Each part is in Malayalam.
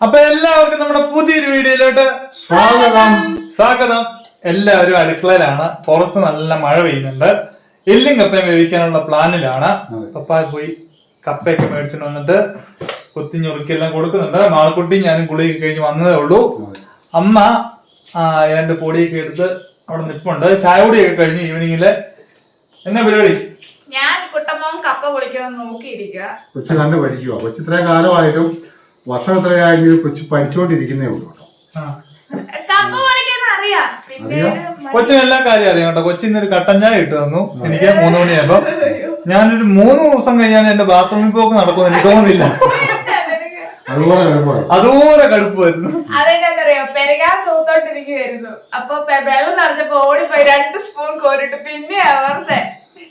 അപ്പൊ എല്ലാവർക്കും നമ്മുടെ പുതിയൊരു വീഡിയോയിലോട്ട് സ്വാഗതം. സ്വാഗതം. എല്ലാവരും അടുക്കളയിലാണ്. പുറത്ത് നല്ല മഴ പെയ്യുന്നുണ്ട്. എല്ലും കപ്പയും വേവിക്കാനുള്ള പ്ലാനിലാണ്. അതെ. പപ്പ പോയി കപ്പയൊക്കെ മേടിച്ചിട്ട് വന്നിട്ട് കുത്തിഞ്ഞുറുക്കിയെല്ലാം കൊടുക്കുന്നുണ്ട്. മാളക്കുട്ടി ഞാനും കുളിയൊക്കെ കഴിഞ്ഞ് വന്നതേ ഉള്ളൂ. അമ്മ ആ, രണ്ട് പൊടിയൊക്കെ എടുത്ത് അവിടെ നിൽപ്പുണ്ട് ചായ പൊടിയൊക്കെ കഴിഞ്ഞ് ഈവനിങ്ങിൽ എന്നാ പരിപാടി? ഞാൻ കുട്ടമ്മ കപ്പ പൊളിക്കണം നോക്കിയിരിക്കുക കൊച്ചു കണ്ട് പഠിക്കുക കൊച്ചു ഇത്രയും കാലമായിട്ടും വർഷം എത്രയായെങ്കിലും കൊച്ചു പഠിച്ചുകൊണ്ടിരിക്കുന്നേ ഉള്ളൂ. കൊച്ചു എല്ലാ കാര്യം അറിയാം കേട്ടോ. കൊച്ചിന്ന് ഒരു കട്ടൻ ചായ ഇട്ട് തന്നു. എനിക്ക് മൂന്ന് മണിയായപ്പോ. ഞാനൊരു മൂന്ന് ദിവസം കഴിഞ്ഞാൽ എന്റെ ബാത്റൂമിൽ പോക്ക് നടക്കുമെന്ന് എനിക്ക് തോന്നുന്നില്ല. അതുപോലെ കടുപ്പ് വരുന്നു. കടുപ്പായിരുന്നു അതെന്താന്നറിയോ? പെരകാൻ തൂത്തോണ്ടിരിക്കുവായിരുന്നു. അപ്പൊ വെള്ളം നിറഞ്ഞപ്പോ ഓടിപ്പോയി രണ്ട് സ്പൂൺ കോരിട്ട് പിന്നെ ഓർത്തെ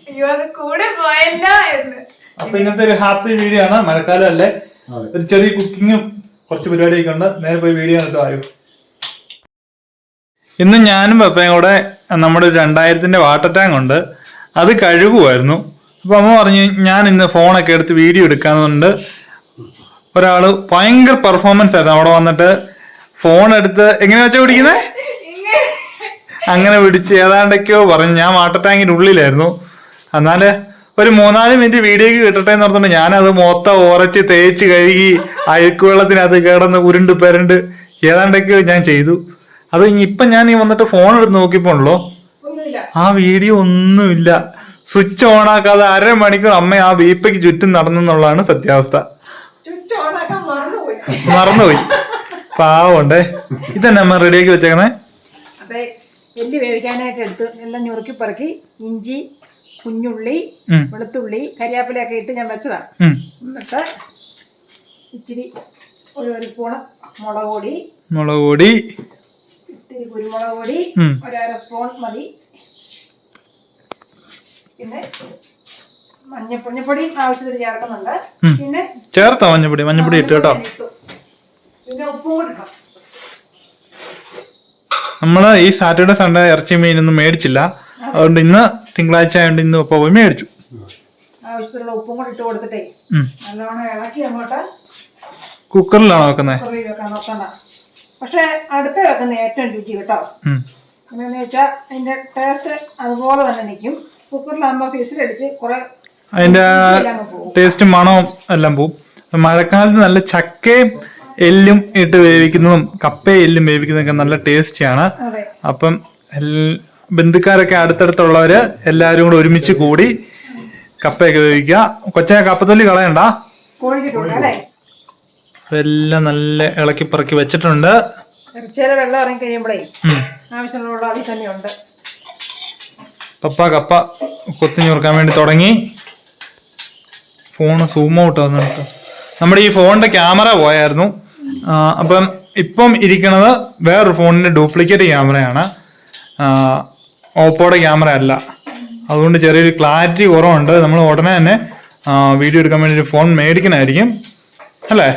അയ്യോ അത് കൂടെ പോയല്ലോ എന്ന്. അപ്പൊ ഇന്നത്തെ ഒരു ഹാപ്പി വീഡിയോ ആണ്. മഴക്കാലം അല്ലേ? ഒരു ചെറിയ കുക്കിങ്ങും കുറച്ച് പരിപാടിയൊക്കെ ഉണ്ട്. നേരെ പോയി വീഡിയോ കണ്ടിട്ട് ആയോ ഇന്ന് ഞാനും പപ്പയും കൂടെ നമ്മുടെ ഒരു രണ്ടായിരത്തിന്റെ വാട്ടർ ടാങ്ക് ഉണ്ട്. അത് കഴുകുമായിരുന്നു അപ്പൊ അമ്മ പറഞ്ഞു ഞാൻ ഇന്ന് ഫോണൊക്കെ എടുത്ത് വീഡിയോ എടുക്കാന്നുണ്ട്. ഒരാൾ ഭയങ്കര പെർഫോമൻസ് ആയിരുന്നു. അവിടെ വന്നിട്ട് ഫോൺ എടുത്ത് എങ്ങനെ വെച്ചാ പിടിക്കുന്നത് അങ്ങനെ പിടിച്ച് ഏതാണ്ടൊക്കെയോ പറഞ്ഞു. ഞാൻ വാട്ടർ ടാങ്കിന്റെ ഉള്ളിലായിരുന്നു. എന്നാൽ ഒരു മൂന്നാൽ മിനിറ്റ് വീഡിയോക്ക് കിട്ടട്ടെ എന്ന് പറഞ്ഞിട്ട് ഞാനത് മൊത്തം ഉറച്ച് തേച്ച് കഴുകി അഴുക്ക് വെള്ളത്തിനകത്ത് കിടന്ന് ഉരുണ്ട് പെരണ്ട് ഏതാണ്ടൊക്കെയോ ഞാൻ ചെയ്തു. അത് ഇപ്പം ഞാൻ ഈ വന്നിട്ട് ഫോൺ എടുത്ത് നോക്കിപ്പോണല്ലോ ആ വീഡിയോ ഒന്നുമില്ല. സ്വിച്ച് ഓൺ ആക്കാതെ അരമണിക്കൂർ അമ്മ ആ വീപ്പയ്ക്ക് ചുറ്റും നടന്നു എന്നുള്ളതാണ് സത്യാവസ്ഥ മറന്നുപോയി. മറന്നുപോയി. പാവണ്ടേ ഇതന്നെ അമ്മ റെഡിയാക്കി വെച്ചേക്കണേ? അതെ എല്ല് വേവിക്കാനായിട്ട് എടുത്ത് എല്ലാം ഞുറുക്കി പറക്കി ഇഞ്ചി കുഞ്ഞുള്ളി. വെളുത്തുള്ളി കരിയാപ്പിലയൊക്കെ ഇട്ട് ഞാൻ വെച്ചതാണ് എന്നിട്ട് ഇച്ചിരി ഒരു ഒരു സ്പൂണ് മുളക് പൊടി. മുളക് പൊടി. ഇത്തിരി കുരുമുളക് പൊടി. ഒരര സ്പൂൺ മതി. പിന്നെ മഞ്ഞപ്പൊടി ആവശ്യത്തിന് ചേർക്കുന്നുണ്ട്. പിന്നെ ചേർത്തോ മഞ്ഞപ്പൊടി? മഞ്ഞപ്പൊടി ഇട്ട് കേട്ടോ. പിന്നെ ഉപ്പും കൊടുക്കാം നമ്മൾ നമ്മൾ ഈ സാറ്റർഡേ സൺഡേ ഇറച്ചി മീനൊന്നും മേടിച്ചില്ല. അതുകൊണ്ട് ഇന്ന് തിങ്കളാഴ്ച ആയതുകൊണ്ട് ഇന്ന് ഉപ്പ പോയി മേടിച്ചു. ആവശ്യത്തിനുള്ള ഉപ്പും കൂടി ഇട്ട് കൊടുത്തിട്ടേ. നല്ലോണം ഇളക്കി അങ്ങോട്ട് കുക്കറിലാണോ വെക്കുന്നത് കുക്കറിൽ വെക്കാൻ നോക്കണ്ട. പക്ഷെ അടുപ്പേ വെക്കുന്ന ഏറ്റവും രുചി കേട്ടോ. എന്നു വെച്ചാൽ അതിന്റെ ടേസ്റ്റ് അതുപോലെ തന്നെ നിൽക്കും കുക്കറിലാകുമ്പോൾ ഫീസിലടിച്ച് കുറെ അതിന്റെ ടേസ്റ്റ് മണവും എല്ലാം പോവും. മഴക്കാലത്ത് നല്ല ചക്കയും എല്ലും ഇട്ട് വേവിക്കുന്നതും കപ്പയും എല്ലും വേവിക്കുന്നതൊക്കെ നല്ല ടേസ്റ്റിയാണ് അപ്പം ബന്ധുക്കാരൊക്കെ അടുത്തടുത്തുള്ളവര് എല്ലാവരും കൂടെ ഒരുമിച്ച് കൂടി കപ്പയൊക്കെ ഉപയോഗിക്കുക കൊച്ചെ കപ്പത്തൊല്ലി കളയണ്ട. എല്ലാം നല്ല ഇളക്കി പറക്കി വെച്ചിട്ടുണ്ട്. ഇറച്ചിയിലെ വെള്ളം ഇറങ്ങി കഴിയുമ്പോഴേ ആവശ്യമുള്ള വെള്ളം അതിൽ തന്നെയുണ്ട് പപ്പ കപ്പ കൊത്തിഞ്ഞു കൊടുക്കാൻ വേണ്ടി തുടങ്ങി. ഫോണ് സൂം ഔട്ട് വന്നിട്ട് നമ്മുടെ ഈ ഫോണിന്റെ ക്യാമറ പോയായിരുന്നു. അപ്പം ഇപ്പം ഇരിക്കുന്നത് വേറൊരു ഫോണിന്റെ ഡ്യൂപ്ലിക്കേറ്റ് ക്യാമറയാണ് ഓപ്പോയുടെ ക്യാമറ അല്ല. അതുകൊണ്ട് ചെറിയൊരു ക്ലാരിറ്റി കുറവുണ്ട്. നമ്മൾ ഉടനെ തന്നെ വീഡിയോ എടുക്കാൻ വേണ്ടി ഒരു ഫോൺ മേടിക്കണമായിരിക്കും അല്ലേ?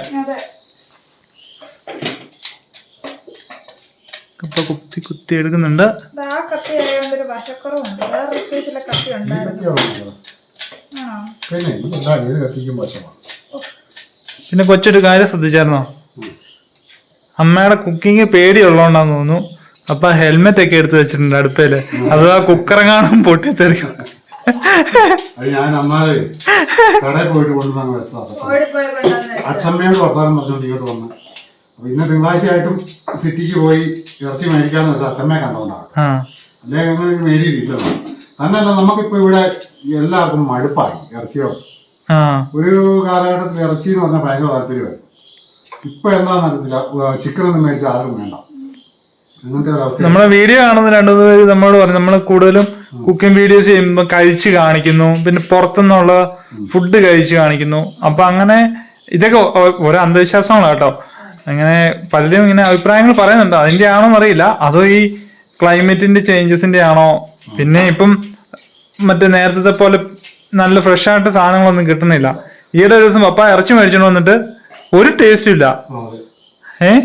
കപ്പ കുത്തി കുത്തി എടുക്കുന്നുണ്ട്. പിന്നെ കൊച്ചൊരു കാര്യം ശ്രദ്ധിച്ചായിരുന്നോ? അമ്മയുടെ കുക്കിംഗ് പേടിയുള്ളതുകൊണ്ടാന്ന് തോന്നുന്നു. അപ്പൊ ഹെൽമെറ്റ് ഒക്കെ എടുത്ത് വെച്ചിട്ടുണ്ട് അടുപ്പേൽ അത് ആ കുക്കറങ്ങാണും പൊട്ടിത്തെറിക്കും ഞാൻ അന്നാലേ കടയിൽ പോയിട്ട് കൊണ്ടുവന്നാണ് വെച്ചതാണ് ഓടിപ്പോയി കൊണ്ടുവന്ന് അച്ഛമ്മയോട് വർത്താനം പറഞ്ഞുകൊണ്ട് ഇങ്ങോട്ട് വന്ന്. അപ്പൊ ഇന്ന് തിങ്കളാഴ്ചയായിട്ടും സിറ്റിക്ക് പോയി ഇറച്ചി മേടിക്കാന്ന് വെച്ചാൽ അച്ഛമ്മയെ കണ്ടോണ്ടാണ്. അല്ലെങ്കിൽ അങ്ങനെ മേടിയിട്ടില്ല മേടിയില്ല തന്നല്ല നമുക്കിപ്പോ ഇവിടെ എല്ലാവർക്കും മടുപ്പായി ഇറച്ചിയോ ആ. ഒരു കാലഘട്ടത്തിൽ ഇറച്ചി എന്ന് പറഞ്ഞാൽ ഭയങ്കര താല്പര്യമായിരുന്നു. ഇപ്പൊ എന്താണെന്ന് അറിയത്തില്ല. ചിക്കൻ ഒന്നും മേടിച്ച ആരും വേണ്ട. നമ്മളെ വീഡിയോ കാണുന്ന രണ്ടു മൂന്ന് പേര് നമ്മളോട് പറഞ്ഞു നമ്മൾ കൂടുതലും കുക്കിംഗ് വീഡിയോസ് ചെയ്യുമ്പോൾ കഴിച്ച് കാണിക്കുന്നു പിന്നെ പുറത്തുനിന്നുള്ള ഫുഡ് കഴിച്ച് കാണിക്കുന്നു. അപ്പൊ അങ്ങനെ ഇതൊക്കെ ഒരു ഓരോ അന്ധവിശ്വാസമാണ് കേട്ടോ. അങ്ങനെ പലരും ഇങ്ങനെ അഭിപ്രായങ്ങൾ പറയുന്നുണ്ട്. അതിന്റെ ആണോ അറിയില്ല. അതോ ഈ ക്ലൈമറ്റിന്റെ ചേഞ്ചസിന്റെ ആണോ? പിന്നെ ഇപ്പം മറ്റേ നേരത്തെ പോലെ നല്ല ഫ്രഷ് ആയിട്ട് സാധനങ്ങളൊന്നും കിട്ടുന്നില്ല. ഈയിടെ ഒരു ദിവസം പപ്പ ഇറച്ചി മേടിച്ചോണ്ട് വന്നിട്ട് ഒരു ടേസ്റ്റും ഇല്ല. ഏഹ്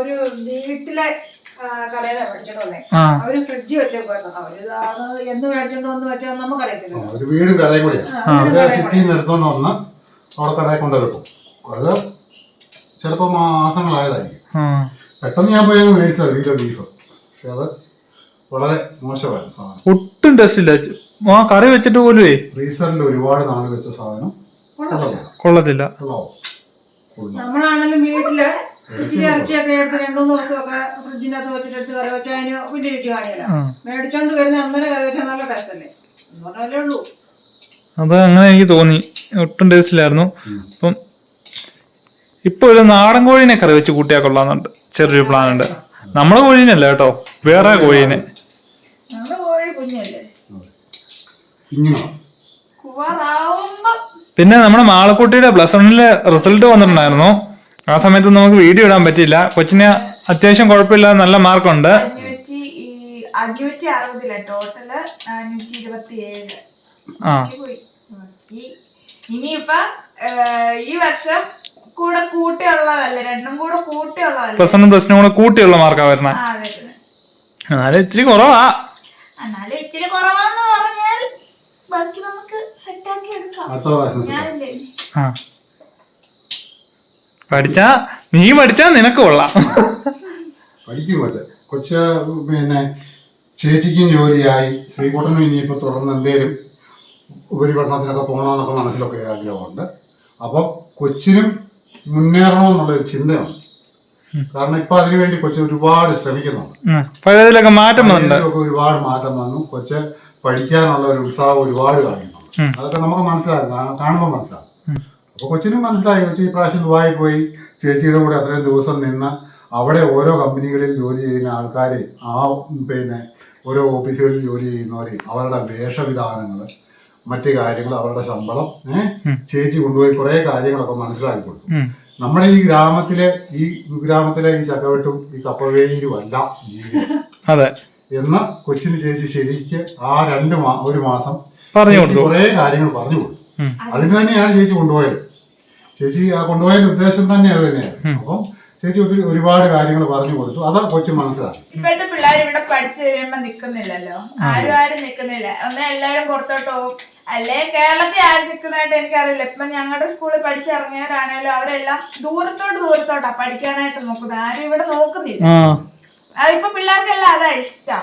ഒരു വീട്ടിലെ കടയിൽ വന്നേ. അവർ ഫ്രിഡ്ജ് വെച്ചേക്കുവായിരുന്നു അവർ അത് എന്ന് മേടിച്ചോണ്ട് വന്ന് വെച്ചാൽ നമുക്കറിയത്തില്ല. ഒരു വീടും കടയും. കൂടിയാണ് സിറ്റിയിൽ നിന്ന് എടുത്തോണ്ട് വന്ന് അവിടെ കടയിൽ കൊണ്ട് വെക്കും അത് ചിലപ്പോൾ മാസങ്ങളായതായിരിക്കും. പെട്ടെന്ന് ഞാൻ പോയി മേടിച്ചത് വീട്ടിലെ ബീഫ്. പക്ഷെ അത് വളരെ മോശമായിരുന്നു സാധനം. ഒട്ടും ടേസ്റ്റ് ഇല്ല. ആ കറി വെച്ചിട്ട് പോലും ഫ്രീസറിൽ ഒരുപാട് നാൾ വെച്ച സാധനം കൊള്ളത്തില്ല. കൊള്ളത്തില്ല. നമ്മളാണെങ്കിലും വീട്ടിൽ ഇച്ചിരി ഇറച്ചിയൊക്കെ എടുത്ത് രണ്ടു മൂന്ന് ദിവസമൊക്കെ ഫ്രിഡ്ജിനകത്ത് വെച്ചിട്ട് എടുത്ത് കറി വെച്ചാൽ അതിന് വലിയ രുചി കാണിയല്ല. മേടിച്ചോണ്ട് വരുന്ന അന്നേരം കറി വെച്ചാൽ നല്ല ടേസ്റ്റ് അല്ലേ എന്ന് പറഞ്ഞാലേ ഉള്ളൂ. അത് അങ്ങനെ എനിക്ക് തോന്നി. ഒട്ടും ടേസ്റ്റ് ഇല്ലായിരുന്നു. അപ്പം ഇപ്പൊ ഒരു നാടൻ കോഴീനെ കറി വെച്ച് കൂട്ടിയാൽ കൊള്ളാന്നുണ്ട് ചെറിയൊരു പ്ലാൻ ഉണ്ട്. നമ്മളെ കോഴീനല്ല കേട്ടോ. വേറെ കോഴീനെ. നമ്മുടെ കോഴി കുഞ്ഞല്ലേ? കുവറാവുമ്പോ പിന്നെ നമ്മുടെ മാളക്കുട്ടിയുടെ പ്ലസ് വണ്ണിലെ റിസൾട്ട് വന്നിട്ടുണ്ടായിരുന്നു. ആ സമയത്ത് നമുക്ക് വീഡിയോ ഇടാൻ പറ്റിയില്ല. കൊച്ചിന് അത്യാവശ്യം കുഴപ്പമില്ല നല്ല മാർക്കുണ്ട് അഞ്ഞൂറ്റി ഈ ടോട്ടൽ നാനൂറ്റി ഇരുപത്തി ഏഴ് ഇനിയിപ്പൊ വർഷം കൂടെ കൂട്ടിയുള്ളതല്ലേ? രണ്ടും കൂടെ കൂട്ടിയുള്ളതല്ലേ? പ്ലസ് വണ്ണും പ്ലസ് കൂടെ കൂട്ടിയുള്ള മാർക്കാ വരുന്നത് എന്നാലും ഇച്ചിരി കുറവാ. എന്നാലും ഇച്ചിരി കുറവാന്ന് പറഞ്ഞാൽ ബാക്കി നമുക്ക് സെറ്റാക്കി എടുക്കാം. ഞാനില്ലേ? ആ. പഠിച്ചാ നീ പഠിച്ചാ നിനക്ക് കൊള്ളാം. പഠിക്കും കൊച്ച്. കൊച്ച് പിന്നെ ചേച്ചിക്കും ജോലിയായി. ശ്രീകുട്ടനും ഇനിയിപ്പോൾ തുടർന്ന് എന്തേലും ഉപരിപഠനത്തിനൊക്കെ പോകണമെന്നൊക്കെ മനസ്സിലൊക്കെ ആഗ്രഹമുണ്ട്. അപ്പോൾ കൊച്ചിനും മുന്നേറണമെന്നുള്ളൊരു ചിന്തയാണ് കാരണം ഇപ്പൊ അതിനുവേണ്ടി കൊച്ചു ഒരുപാട് ശ്രമിക്കുന്നുണ്ട്. പഴയതിലൊക്കെ മാറ്റം ഒരുപാട് മാറ്റം വന്നു. കൊച്ച് പഠിക്കാനുള്ള ഒരു ഉത്സാഹം ഒരുപാട് കാണിക്കുന്നുണ്ട്. അതൊക്കെ നമുക്ക് മനസ്സിലാക്കാം കാണ- കാണുമ്പോൾ മനസ്സിലാകും. അപ്പൊ കൊച്ചിനും മനസ്സിലായി. കൊച്ചി പ്രാവശ്യം ദുബായി പോയി. ചേച്ചിയുടെ കൂടെ അത്രയും ദിവസം നിന്ന് അവിടെ ഓരോ കമ്പനികളിൽ ജോലി ചെയ്യുന്ന ആൾക്കാരെ ആ പിന്നെ ഓരോ ഓഫീസുകളിൽ ജോലി ചെയ്യുന്നവരെ അവരുടെ വേഷവിധാനങ്ങൾ മറ്റു കാര്യങ്ങൾ അവരുടെ ശമ്പളം ഏഹ് ചേച്ചി കൊണ്ടുപോയി കുറെ കാര്യങ്ങളൊക്കെ മനസ്സിലാക്കി കൊടുത്തു. നമ്മുടെ ഈ ഗ്രാമത്തിലെ ഈ ഗ്രാമത്തിലെ ഈ ചക്കവെട്ടും ഈ കപ്പവേലും അല്ല ജീവിതം എന്ന് കൊച്ചിന് ചേച്ചി ശരിക്ക് ആ രണ്ട് ഒരു മാസം കുറേ കാര്യങ്ങൾ പറഞ്ഞു കൊടുത്തു. അതിന് തന്നെയാണ് ചേച്ചി കൊണ്ടുപോയത്. ചേച്ചി ആ കൊണ്ടുപോയതിന്റെ ഉദ്ദേശം തന്നെ അത് തന്നെയായിരുന്നു അപ്പം ചേച്ചി ഒത്തിരി ഒരുപാട് കാര്യങ്ങൾ പറഞ്ഞു കൊടുത്തു. അതാ കൊച്ചി മനസ്സിലാക്കി. ഇപ്പോഴത്തെ പിള്ളേർ ഇവിടെ പഠിച്ചു കഴിയുമ്പോ നിക്കുന്നില്ലല്ലോ. ആരും ആരും നിക്കുന്നില്ല. ഒന്ന് എല്ലാരും പുറത്തോട്ട് പോകും. അല്ലെ? കേരളത്തിൽ ആരും നിക്കുന്നതായിട്ട് എനിക്കറിയില്ല. ഇപ്പൊ ഞങ്ങളുടെ സ്കൂളിൽ പഠിച്ചിറങ്ങിയവരാണേലും അവരെല്ലാം ദൂരത്തോട്ട് ദൂരത്തോട്ടാ പഠിക്കാനായിട്ട് നോക്കുന്നത്. ആരും ഇവിടെ നോക്കുന്നില്ല. അതിപ്പോ പിള്ളേർക്കെല്ലാം അതാ ഇഷ്ടം.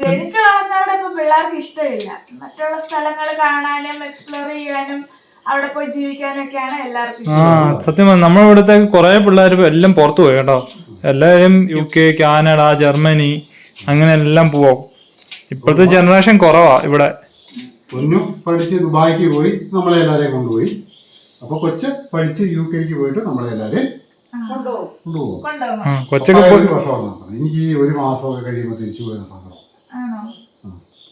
ജനിച്ചു വളർന്നവിടെ ഇപ്പൊ പിള്ളേർക്ക് ഇഷ്ടമില്ല. മറ്റുള്ള സ്ഥലങ്ങൾ കാണാനും എക്സ്പ്ലോർ ചെയ്യാനും അവിടെ പോയി ജീവിക്കാനൊക്കെയാണ് എല്ലാവർക്കും ആ സത്യം ഇവിടുത്തെ കുറെ പിള്ളേർ എല്ലാം പുറത്തു പോയി കേട്ടോ. എല്ലാവരും യു കെ കാനഡ ജർമ്മനി അങ്ങനെ എല്ലാം പോവും. ഇപ്പോഴത്തെ ജനറേഷൻ കുറവാ ഇവിടെ. പൊന്നു പഠിച്ച് ദുബായിക്ക് പോയി നമ്മളെ എല്ലാവരെയും കൊണ്ടുപോയി. അപ്പൊ കൊച്ച് പഠിച്ച് യു കെക്ക് പോയിട്ട് നമ്മളെ എല്ലാവരെയും കൊച്ചൊക്കെ പോയി എനിക്ക് ഈ ഒരു മാസമൊക്കെ കഴിയുമ്പോൾ തിരിച്ചു പോയിരുന്ന സങ്കടം. ആണോ?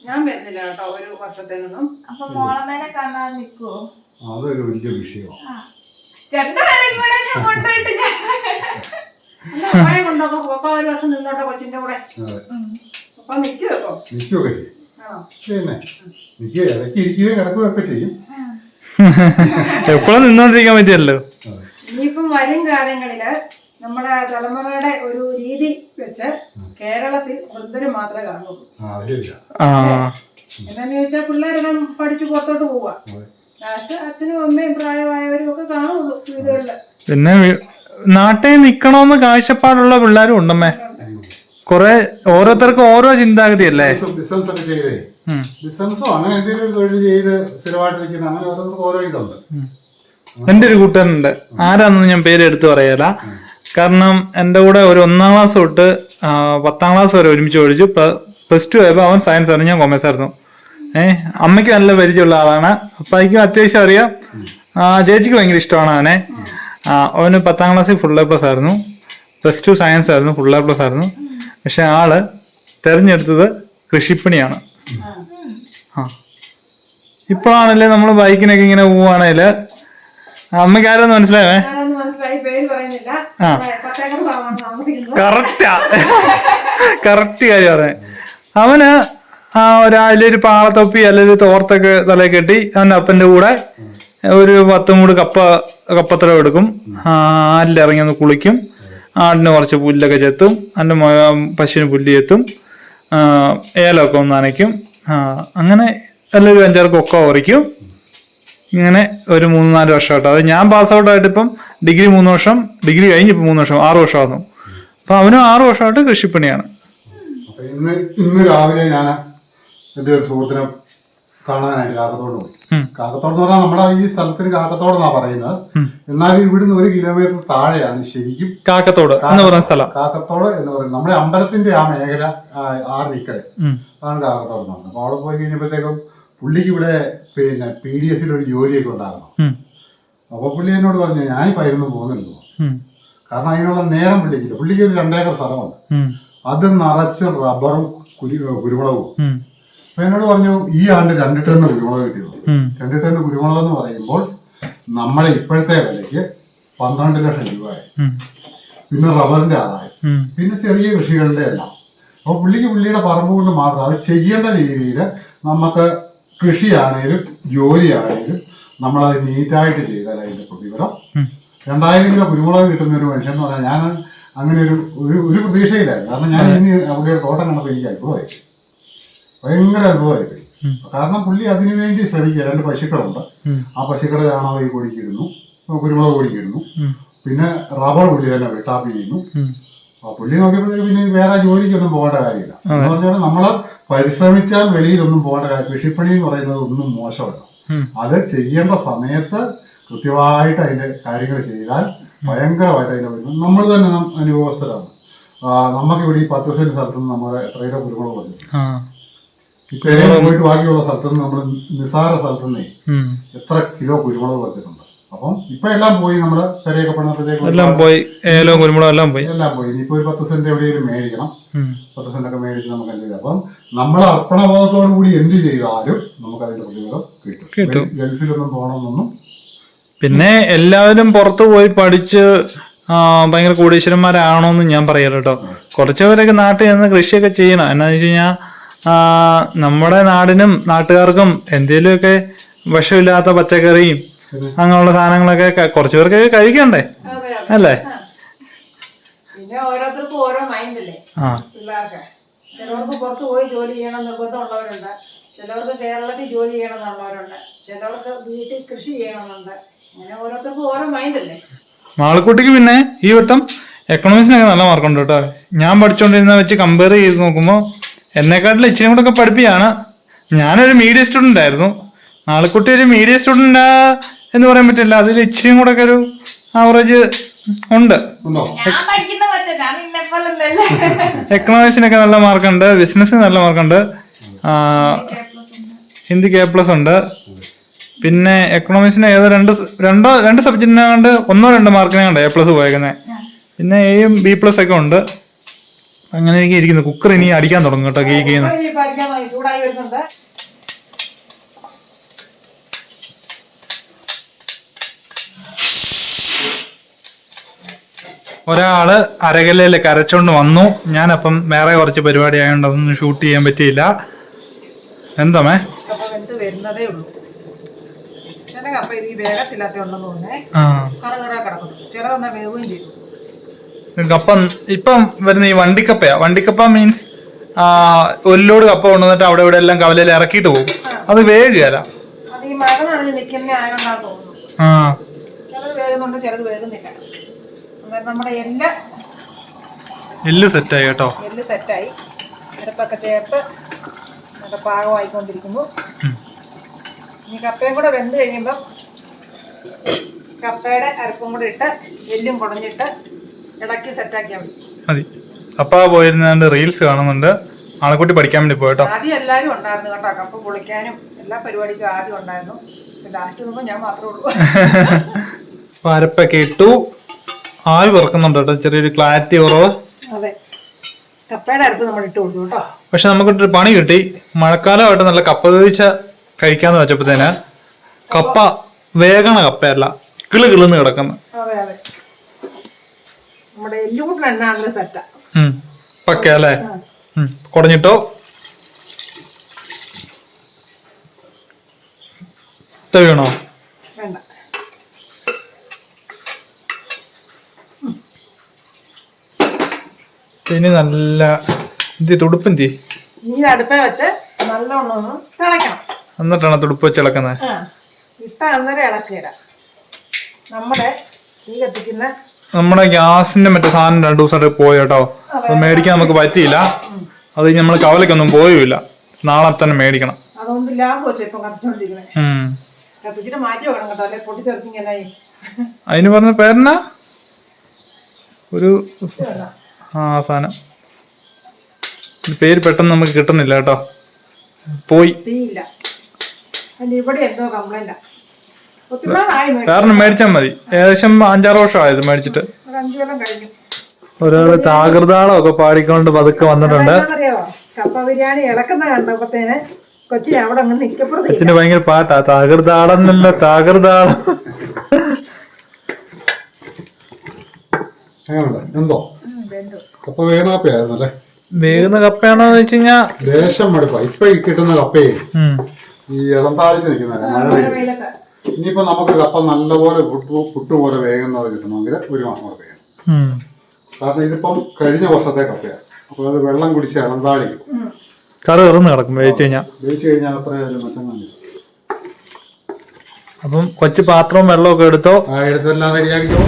ഞാൻ വരുന്നില്ല കേട്ടോ ഒരു വർഷത്തേനൊന്നും അപ്പൊ മോളമേനെ കാണാൻ നിക്കുവോ? അതൊരു വലിയ വിഷയമാണ് ആ. രണ്ടുപേരും കൂടെ ഞാൻ കൊണ്ടുപോയിട്ട് പപ്പ ഒരു വർഷം നിന്നോട്ടെ കൊച്ചിന്റെ കൂടെ. നിൽക്കുകയൊക്കെ ചെയ്യും. ആണോ? പിന്നെ നിൽക്കുക ഇടയ്ക്ക് ഇരിക്കുകയും കിടക്കുകയൊക്കെ ചെയ്യും. എപ്പോഴും നിന്നോണ്ടിരിക്കാൻ പറ്റിയല്ലോ. ഇനിയിപ്പം വരും കാലങ്ങളിൽ നമ്മുടെ തലമുറയുടെ ഒരു രീതി വെച്ച് കേരളത്തിൽ വൃദ്ധര് മാത്രമേ കാണുള്ളൂ എന്താന്ന് ചോദിച്ചാൽ പിള്ളേരെല്ലാം പഠിച്ചു പുറത്തോട്ട് പോവാ. ലാസ്റ്റ് അച്ഛനും അമ്മയും പ്രായമായവരും ഒക്കെ കാണുള്ളൂ വീടുകളിൽ. പിന്നെ നാട്ടിൽ നിക്കണോന്ന് കാഴ്ചപ്പാടുള്ള പിള്ളേരും ഉണ്ടമ്മേ. കുറെ ഓരോരുത്തർക്കും ഓരോ ചിന്താഗതി അല്ലേ ബിസിനസ് ഒക്കെ ചെയ്തേ. ബിസിനസ്സോ അങ്ങനെ എന്തെങ്കിലും ഒരു തൊഴിൽ ചെയ്ത് സ്ഥിരമായിട്ട് നിൽക്കുന്ന അങ്ങനെ ഓരോരുത്തർക്കും ഓരോ ഇതുണ്ട്. എന്റെ ഒരു കൂട്ടുകാരുണ്ട് ആരാന്ന് ഞാൻ പേര് എടുത്തു പറയല. കാരണം എന്റെ കൂടെ ഒരു ഒന്നാം ക്ലാസ് തൊട്ട് പത്താം ക്ലാസ് വരെ ഒരുമിച്ച് പഠിച്ചു. പ്ലസ് ടു ആയപ്പോൾ അവൻ സയൻസ് ആയിരുന്നു ഞാൻ കൊമേഴ്സ് ആയിരുന്നു. ഏഹ് അമ്മയ്ക്ക് നല്ല പരിചയമുള്ള ആളാണ്. അപ്പായിക്കും അത്യാവശ്യം അറിയാം. ചേച്ചിക്ക് ഭയങ്കര ഇഷ്ടമാണ് അവനെ. അവന് പത്താം ക്ലാസ്സിൽ ഫുൾ എ പ്ലസ് ആയിരുന്നു. പ്ലസ് ടു സയൻസ് ആയിരുന്നു ഫുൾ എ പ്ലസ് ആയിരുന്നു. പക്ഷെ ആൾ തെരഞ്ഞെടുത്തത് കൃഷിപ്പണിയാണ്. ആ. ഇപ്പോഴാണല്ലേ നമ്മൾ ബൈക്കിനൊക്കെ ഇങ്ങനെ പോവാണേൽ അമ്മയ്ക്ക് ആരാന്ന് മനസ്സിലായേ? ആ. കറക്റ്റാ. കറക്റ്റ് കാര്യം പറയാൻ അവന് ആ രാവിലെ ഒരു പാളത്തൊപ്പി അല്ലെങ്കിൽ തോർത്തൊക്കെ തലയിൽ കെട്ടി അവന്റെ അപ്പന്റെ കൂടെ ഒരു പത്തും മൂട് കപ്പ കപ്പത്തരം എടുക്കും. ആലിലിറങ്ങി ഒന്ന് കുളിക്കും. ആടിന് കുറച്ച് പുല്ലൊക്കെ ചെത്തും. അതിന്റെ പശുവിന് പുല്ല് ചെത്തും. ഏലമൊക്കെ ഒന്ന് നനയ്ക്കും. അങ്ങനെ എല്ലാവരും അഞ്ചാറ് കൊക്ക ഉറയ്ക്കും ഇങ്ങനെ ഒരു മൂന്ന് നാല് വർഷമായിട്ട്. അത് ഞാൻ പാസ് ഔട്ട് ആയിട്ട് ഇപ്പം ഡിഗ്രി മൂന്ന് വർഷം ഡിഗ്രി കഴിഞ്ഞ് ഇപ്പം മൂന്ന് വർഷം ആറ് വർഷമാകുന്നു. അപ്പൊ അവനും ആറ് വർഷമായിട്ട് കൃഷിപ്പണിയാണ്. ഇന്ന് ഇന്ന് രാവിലെ ഞാൻ എന്റെ ഒരു സുഹൃത്തിനെ കാണാനായിട്ട് കാക്കത്തോട് പോയി. കാക്കത്തോട് എന്ന് പറഞ്ഞാൽ നമ്മുടെ ഈ സ്ഥലത്തിന് കാക്കത്തോട് എന്നാ പറയുന്നത് എന്നാലും ഇവിടുന്ന് ഒരു കിലോമീറ്റർ താഴെയാണ് ശരിക്കും കാക്കത്തോട് എന്ന് പറയുന്ന സ്ഥലം. കാക്കത്തോട് എന്ന് പറയുന്നത് നമ്മുടെ അമ്പലത്തിന്റെ ആ മേഖല ആറ് ഉം. അതാണ് കാക്കത്തോട് എന്ന് പറയുന്നത്. അപ്പൊ അവിടെ പോയി കഴിഞ്ഞപ്പോഴത്തേക്കും പുള്ളിക്ക് ഇവിടെ പിന്നെ പി ഡി എസിൽ ഒരു ജോലിയൊക്കെ ഉണ്ടായിരുന്നു. അപ്പോൾ അപ്പൊ പുള്ളി എന്നോട് പറഞ്ഞു ഞാനിപ്പോ അതിനൊന്നും പോകുന്നില്ല കാരണം അതിനുള്ള നേരം പുള്ളിക്കില്ല പുള്ളിക്ക് ഒരു രണ്ടേക്കർ സ്ഥലമുണ്ട്. അത് നിറച്ച് റബ്ബറും കുരു കുരുമുളകും. അപ്പൊ എന്നോട് പറഞ്ഞു ഈ ആണ്ട് രണ്ട് ടണ്ണ് കുരുമുളക് കിട്ടിയത്. രണ്ട് ടണ്ണ് കുരുമുളക് എന്ന് പറയുമ്പോൾ നമ്മളെ ഇപ്പോഴത്തെ വിലയ്ക്ക് പന്ത്രണ്ട് ലക്ഷം രൂപയായി. പിന്നെ റബ്ബറിന്റെ ആദായം. പിന്നെ ചെറിയ കൃഷികളുടെ എല്ലാം. അപ്പോൾ പുള്ളിക്ക് പുള്ളിയുടെ പറമ്പ് കൊണ്ട് മാത്രം അത് ചെയ്യേണ്ട രീതിയിൽ നമുക്ക് കൃഷിയാണേലും ജോലിയാണേലും നമ്മളത് നീറ്റായിട്ട് ചെയ്താൽ അതിന്റെ പ്രതിഫലം. രണ്ടായിരം കിലോ കുരുമുളക് കിട്ടുന്ന ഒരു മനുഷ്യൻ എന്ന് പറഞ്ഞാൽ ഞാൻ അങ്ങനെ ഒരു ഒരു ഒരു പ്രതീക്ഷയിലായിരുന്നു. കാരണം ഞാൻ ഇനി അവരുടെ തോട്ടം കണ്ടപ്പോൾ എനിക്ക് അത്ഭുതമായി ഭയങ്കര അത്ഭുതമായി പോയി കാരണം പുള്ളി അതിനു വേണ്ടി ശ്രമിക്കുക. രണ്ട് പശുക്കളുണ്ട്. ആ പശുക്കളെ ചാണകം ഈ പൊടിക്കിടുന്നു കുരുമുളക് കൊടിക്കിടുന്നു. പിന്നെ റബ്ബർ പുള്ളി തന്നെ വെട്ടാപ്പ് ചെയ്യുന്നു. പുള്ളി നോക്കിയപ്പോഴത്തേക്ക് പിന്നെ വേറെ ജോലിക്കൊന്നും പോകേണ്ട കാര്യമില്ല. എന്ന് പറഞ്ഞാൽ നമ്മൾ പരിശ്രമിച്ചാൽ വെളിയിലൊന്നും പോകേണ്ട കാര്യം കൃഷിപ്പണി എന്ന് പറയുന്നത് ഒന്നും മോശമല്ല. അത് ചെയ്യേണ്ട സമയത്ത് കൃത്യമായിട്ട് അതിന്റെ കാര്യങ്ങൾ ചെയ്താൽ ഭയങ്കരമായിട്ട് അതിന്റെ വരുന്നത് നമ്മൾ തന്നെ അനുഭവസ്ഥരാണ്. നമുക്ക് നമുക്കിവിടെ ഈ പത്ത് സെന്റ് സ്ഥലത്ത് നിന്ന് നമ്മുടെ എത്രയോ കുരുമുളക് വന്നു. ഇപ്പൊ പോയിട്ട് ബാക്കിയുള്ള സ്ഥലത്ത് നിന്ന് നമ്മൾ നിസാര സ്ഥലത്ത് നിന്നേ എത്ര കിലോ കുരുമുളക് പറിച്ചിട്ടുണ്ട് അപ്പം ഇപ്പൊ എല്ലാം പോയി നമ്മുടെ പെരയൊക്കെ പണിതപ്പോഴത്തേക്ക് എല്ലാം പോയി. ഏലവും കുരുമുളകും എല്ലാം പോയി. എല്ലാം പോയി. ഇനിയിപ്പോ ഒരു പത്ത് സെന്റ് എവിടെയെങ്കിലും മേടിക്കണം. പത്ത് സെന്റ് ഒക്കെ മേടിച്ച് നമുക്ക് എന്ത് ചെയ്യാം? അപ്പം നമ്മൾ അർപ്പണബോധത്തോടു കൂടി എന്ത് ചെയ്താലും നമുക്ക് അതിന്റെ പ്രതിഫലം കിട്ടും. കിട്ടും. ഗൾഫ്- ഗൾഫിലൊന്നും പോകണമെന്നൊന്നും പിന്നെ എല്ലാവരും പുറത്തു പോയി പഠിച്ച് ഭയങ്കര കോടീശ്വരന്മാരാണോന്ന് ഞാൻ പറയാലോ കേട്ടോ. കുറച്ചുപേരൊക്കെ നാട്ടിൽ നിന്ന് കൃഷിയൊക്കെ ചെയ്യണം. എന്നാന്ന് വെച്ച് കഴിഞ്ഞാൽ നമ്മുടെ നാടിനും നാട്ടുകാർക്കും എന്തെങ്കിലുമൊക്കെ വിഷമില്ലാത്ത പച്ചക്കറിയും അങ്ങനെയുള്ള സാധനങ്ങളൊക്കെ കുറച്ചു പേർക്ക് പേർക്കൊക്കെ കഴിക്കണ്ടേ? അല്ലേ. പിന്നെ ഓരോരുത്തർക്കും ഓരോ മൈൻഡല്ലേ ആ. പിള്ളേർക്ക്. ചിലവർക്ക് പുറത്ത് പോയി ജോലി ചെയ്യണം നിർബന്ധമുള്ളവരുണ്ട്. ചിലവർക്ക് കേരളത്തിൽ ജോലി ചിലവർക്ക് വീട്ടിൽ കൃഷി ചെയ്യണമെന്നുണ്ട്. അങ്ങനെ ഓരോരുത്തർക്കും ഓരോ മൈൻഡല്ലേ മാളക്കുട്ടിക്ക് പിന്നെ ഈ വട്ടം എക്കണോമിക്സിനൊക്കെ നല്ല മാർക്കുണ്ട് കേട്ടോ. ഞാൻ പഠിച്ചുകൊണ്ടിരുന്ന വെച്ച് കമ്പയർ ചെയ്ത് നോക്കുമ്പോൾ എന്നെക്കാട്ടിലും ഇച്ചിരി കൂടെ ഒക്കെ പഠിപ്പിയാണ്. ഞാനൊരു മീഡിയ സ്റ്റുഡന്റ് ആയിരുന്നു. നാളെക്കുട്ടി ഒരു മീഡിയ സ്റ്റുഡന്റ് എന്ന് പറയാൻ പറ്റില്ല. അതിൽ ഇച്ചിരി കൂടെ ഒക്കെ ഒരു ആവറേജ് ഉണ്ട്. എക്കണോമിക്സിനൊക്കെ നല്ല മാർക്കുണ്ട് ബിസിനസ്സിന് നല്ല മാർക്കുണ്ട് ഉണ്ട്. ഹിന്ദിക്ക് എ പ്ലസ് ഉണ്ട്. പിന്നെ എക്കണോമിക്സിന് ഏതോ രണ്ട് രണ്ടോ രണ്ട് സബ്ജക്റ്റിനെ കണ്ട് ഒന്നോ രണ്ടോ മാർക്കിനെ കണ്ട് എ പ്ലസ് പോയേക്കുന്നത് പിന്നെ എയും ബി പ്ലസ് ഒക്കെ ഉണ്ട്. അങ്ങനെ എനിക്ക് ഇരിക്കുന്നു. കുക്കർ ഇനി അടിക്കാൻ തുടങ്ങും കേട്ടോ കീ കീന്ന് ഇപ്പൊ ഇനി പഠിക്കാൻ തുടങ്ങി, ചൂടായി വരുന്നുണ്ട് ഒരാൾ അരകല്ലയിൽ കരച്ചോണ്ട് വന്നു. ഞാനപ്പം വേറെ കുറച്ച് പരിപാടി ആയതുകൊണ്ട് അതൊന്നും ഷൂട്ട് ചെയ്യാൻ പറ്റിയില്ല. എന്തോമേ കപ്പ ഇപ്പം വരുന്ന ഈ വണ്ടിക്കപ്പയാ. വണ്ടിക്കപ്പ മീൻസ് ഒരു ലോഡ് കപ്പ കൊണ്ടുവന്നിട്ട് അവിടെ ഇവിടെ എല്ലാം കവലയിൽ ഇറക്കിയിട്ട് പോകും. അത് വേഗല്ല ആ. ചിലത് വേഗുന്നുണ്ട് ചിലത് വേകുന്നില്ല. അന്നേരം നമ്മുടെ എല്ല. എല്ല് സെറ്റായി കേട്ടോ. എല്ല് സെറ്റായി. അരപ്പൊക്കെ ചേർത്ത് നല്ല പാകമായിക്കൊണ്ടിരിക്കുന്നു. ഇനി കപ്പയും കൂടെ വെന്ത് കഴിയുമ്പം കപ്പയുടെ അരപ്പും കൂടെ ഇട്ട് എല്ലും കുടഞ്ഞിട്ട് ഇളക്കി സെറ്റാക്കിയാൽ മതി. മതി. അപ്പ പോയിരുന്നാണ്ട് റീൽസ് കാണുന്നുണ്ട്. ആളെക്കുട്ടി പഠിക്കാൻ വേണ്ടി പോയിട്ടോ ആദ്യം എല്ലാവരും ഉണ്ടായിരുന്നു കേട്ടോ. കപ്പ പൊളിക്കാനും എല്ലാ പരിപാടിക്കും ആദ്യം ഉണ്ടായിരുന്നു. ലാസ്റ്റ് നോക്കുമ്പോൾ ഞാൻ മാത്രമേ ഉള്ളൂ. അരപ്പൊക്കെ ഇട്ടു. ആവി പറക്കുന്നുണ്ട് കേട്ടോ. ചെറിയൊരു ക്ലാരിറ്റി കുറവ്. അതെ. കപ്പയുടെ അരപ്പ് നമ്മൾ ഇട്ട് കൊടുത്തു കേട്ടോ. പക്ഷെ നമുക്കൊരു പണി കിട്ടി. മഴക്കാലമായിട്ട് നല്ല കപ്പ വേവിച്ച കഴിക്കാന്ന് വെച്ചപ്പോഴത്തേന് കപ്പ വേഗണ കപ്പയല്ല കിളു കിളുന്ന് കിടക്കുന്നു. പക്ക അല്ലേ. കുടഞ്ഞിട്ടോ? വീണോ വേണ്ട ഇനി നല്ല എന്തി തുടുപ്പെന്തി ഇനി അടുപ്പേ വെച്ച് നല്ലോണം ഒന്ന് തിളയ്ക്കണം. എന്നിട്ടാണ് തുടുപ്പ് വെച്ച് ഇളക്കുന്നത്? ഇട്ട അന്നേരം നമ്മുടെ തീ കത്തിക്കുന്ന നമ്മുടെ ഗ്യാസിന്റെ മറ്റേ സാധനം രണ്ടു ദിവസമായിട്ട് പോയി കേട്ടോ. അത് മേടിക്കാൻ നമുക്ക് പറ്റിയില്ല. അത് നമ്മൾ കവലക്കൊന്നും പോയുമില്ല നാളെ തന്നെ മേടിക്കണം. അതുകൊണ്ട് ലാഭം വെച്ചു ഇപ്പം കത്തിച്ചോണ്ടിരിക്കുന്നത് ഉം. കത്തിച്ചിട്ട് മാറ്റി വെക്കണം കേട്ടോ അല്ലെ? പൊട്ടിത്തെറിച്ചിങ്ങനെ അതിന് പറഞ്ഞ പേരെന്നാ? ഒരു ആ സാധനം. പേര് പെട്ടെന്ന് നമുക്ക് കിട്ടുന്നില്ല കേട്ടോ. പോയി. കാരണം മേടിച്ചാൽ മതി. ഏകദേശം അഞ്ചാറ് വർഷമായത് മേടിച്ചിട്ട്. അഞ്ചു കൊല്ലം കഴിഞ്ഞു. ഒരാൾ താകൃതാളം ഒക്കെ പാടിക്കൊണ്ട് പതുക്കെ വന്നിട്ടുണ്ട്. കൊച്ചിന് കപ്പ ബിരിയാണി ഇളക്കുന്ന കണ്ടപ്പോഴത്തേന് കൊച്ചിനെ അവിടെ അങ്ങ് നിൽക്കപ്പുറത്ത് അച്ഛന് ഭയങ്കര പാട്ടാ. താകൃതാളം എന്നല്ല താകൃതാളം എന്തോ? കപ്പ വേഗനാപ്പയായിരുന്നു അല്ലേ വേകുന്ന കപ്പയാണോന്ന് വെച്ച് കഴിഞ്ഞാ ദേശം മടുപ്പാ. ഇപ്പൊ ഈ കിട്ടുന്ന കപ്പയെ. ഈ ഇളം താഴ്ച നിൽക്കുന്നതല്ലേ മഴ പെയ്യും ഇനിയിപ്പോ നമുക്ക് കപ്പ നല്ലപോലെ പുട്ടു പുട്ട് പോലെ വേഗുന്നത് കിട്ടണമെങ്കിൽ ഒരു മാസം കൂടെ പെയ്യണം. കാരണം ഇതിപ്പം കഴിഞ്ഞ വർഷത്തെ കപ്പയാണ് അപ്പൊ അത് വെള്ളം കുടിച്ച് ഇളന്താളി കറി ഇറന്ന് കിടക്കും വേവിച്ച് കഴിഞ്ഞാൽ വേവിച്ച് കഴിഞ്ഞാൽ അത്ര മെച്ചങ്ങളില്ല അപ്പം കൊച്ചു പാത്രവും വെള്ളമൊക്കെ എടുത്തോ? ആ എടുത്തെല്ലാം റെഡിയാക്കിക്കോ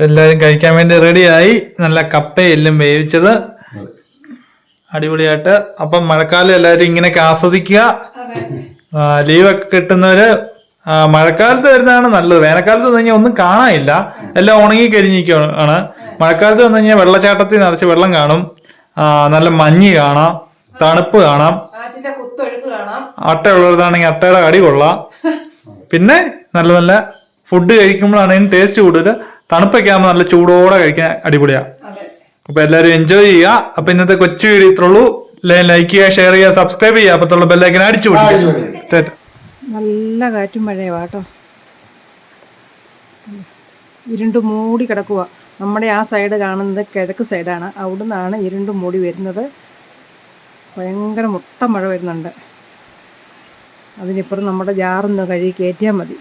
എല്ലാവരും കഴിക്കാൻ വേണ്ടി റെഡിയായി. നല്ല കപ്പയെല്ലാം വേവിച്ചത്. അടിപൊളിയായിട്ട്. അപ്പം മഴക്കാലം എല്ലാവരും ഇങ്ങനെയൊക്കെ ആസ്വദിക്കുക. ആ, ലീവൊക്കെ കിട്ടുന്നവര് മഴക്കാലത്ത് വരുന്നതാണ് നല്ലത്. വേനൽക്കാലത്ത് വന്നു കഴിഞ്ഞാൽ ഒന്നും കാണാനില്ല. എല്ലാം ഉണങ്ങി കരിഞ്ഞിരിക്കുകയാണ് മഴക്കാലത്ത് വന്നു കഴിഞ്ഞാൽ വെള്ളച്ചാട്ടത്തിൽ നിറച്ച് വെള്ളം കാണും. നല്ല മഞ്ഞ് കാണാം. തണുപ്പ് കാണാം. അട്ട അട്ടയുള്ളതാണെങ്കിൽ അട്ടയുടെ അടി കൊള്ളാം. പിന്നെ നല്ല നല്ല ഫുഡ് കഴിക്കുമ്പോഴാണ് ഇതിന് ടേസ്റ്റ് കൂടുതൽ തണുപ്പൊക്കെ ആകുമ്പോൾ നല്ല ചൂടോടെ കഴിക്കാൻ അടിപൊളിയാ. അതെ. അപ്പൊ എല്ലാവരും എൻജോയ് ചെയ്യുക. അപ്പൊ ഇന്നത്തെ കൊച്ചു വീഡിയോ ഇത്രയുള്ളൂ ലൈക്ക് ചെയ്യുക ഷെയർ ചെയ്യുക സബ്സ്ക്രൈബ് ചെയ്യുക. അപ്പത്തുള്ള ബെല്ലൈക്കൻ അടിച്ചു നല്ല കാറ്റും മഴയുവാ കേട്ടോ ഇരുണ്ട് മൂടി കിടക്കുക നമ്മുടെ ആ സൈഡ് കാണുന്നത് കിഴക്ക് സൈഡാണ് അവിടുന്നാണ് ഇരുണ്ട് മൂടി വരുന്നത്. ഭയങ്കര മുട്ട മഴ വരുന്നുണ്ട്. അതിനിപ്പുറം നമ്മുടെ ജാറൊന്ന് കഴുകി കയറ്റിയാൽ മതി.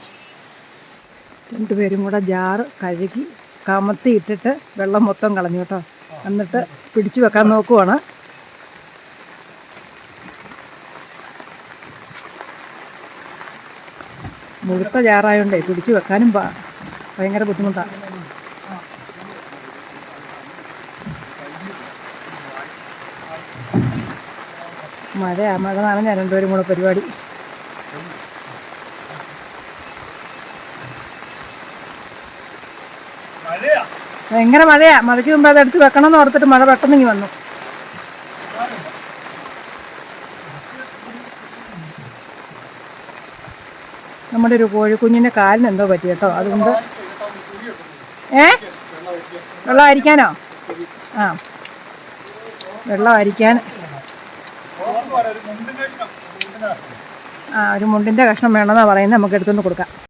രണ്ടുപേരും കൂടെ ജാറ് കഴുകി കമത്തി ഇട്ടിട്ട് വെള്ളം മൊത്തം കളഞ്ഞു കേട്ടോ. എന്നിട്ട് പിടിച്ചു വെക്കാൻ നോക്കുവാണ്. മുഴുത്ത ജാറായോണ്ടേ പിടിച്ചു വെക്കാനും ഭയങ്കര ബുദ്ധിമുട്ടാണ് മഴയാ മഴ നനഞ്ഞ രണ്ടുപേരും കൂടെ പരിപാടി. ഭയങ്കര മഴയാ. മഴയ്ക്ക് മുമ്പ് അത് എടുത്ത് വെക്കണം എന്ന് ഓർത്തിട്ട് മഴ പെട്ടെന്ന് വന്നു. നമ്മുടെ ഒരു കോഴിക്കുഞ്ഞിന്റെ കാലിന് എന്തോ പറ്റി കേട്ടോ. അതുകൊണ്ട് ഏ? വെള്ളം അരിക്കാനോ ആ. വെള്ളം അരിക്കാൻ ആ ഒരു മുണ്ടിന്റെ കഷ്ണം വേണമെന്നാണ് പറയുന്നത്. നമുക്ക് എടുത്തുകൊണ്ട് കൊടുക്കാം.